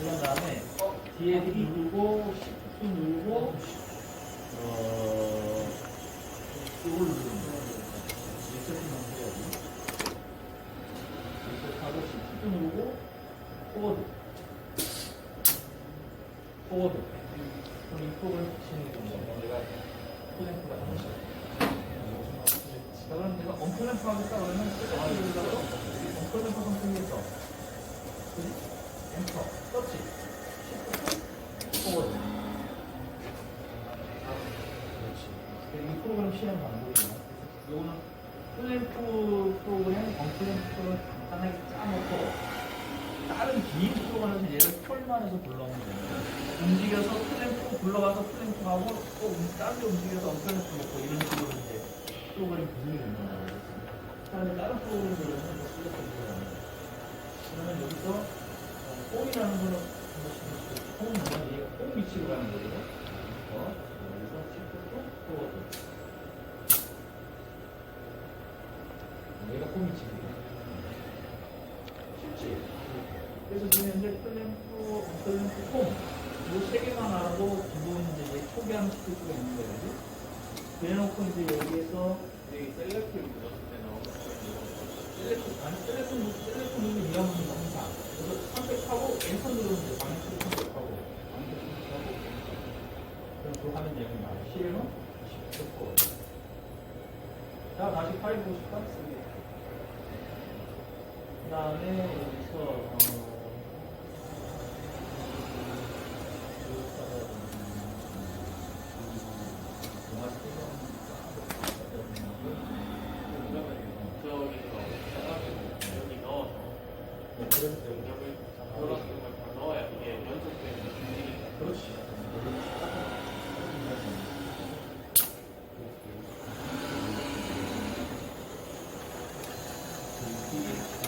ESC 누르고 Shift 누르고 어 이걸 누르면 돼. 리셋만 해야지. 리셋하고 Shift 누르고 포워드. 포워드. 그럼 이 프로그램 치는 건데 내가 플랭크가 하나씩. 자, 그럼 내가 언플랭크 하겠다 그러면 셀렉트 누르다가 언플랭크 선택해서 그지? 그렇지. 이 프로그램 불러오면 됩니다. 움직여서 플랭크 불러가서 플랭크 하고 또 움- 다른 데 움직여서 언플랭크 놓고 이런 식으로 이제 프로그램 구성이 된다. 다음에 다른 프로그램 들어오면 또 슬래프 들어갑니다. 그러면 여기서 어, 홈이라는 거는 홈 위치로 가는 거죠. 어. 얘가 홈 위치입니다. 쉽지? 그래서 지금 현재 플랭크, 플랭크 홈. 이세 개만 알아도 기본 이제 얘 초기화는 시킬 수가 있는 거지. 그래놓고 이제 여기에서 여기 셀렉트 눌렀을 때는 셀렉트, 아니 셀렉트, 누- 셀렉트 누르면 이러면 항상. 그래서 선택하고 엔터 누르면 돼. 방향키를 선택하고. 방향키를 선택하고. 그럼 그거 하면 되는 거야. 실행은 10초 자, 다시 파일 보실까? 그 다음에 여기서, 어, 저기서 여기 넣어서 영접을 그런 걸 넣어야 이게 연속되는 움직이니까 그렇지. 이게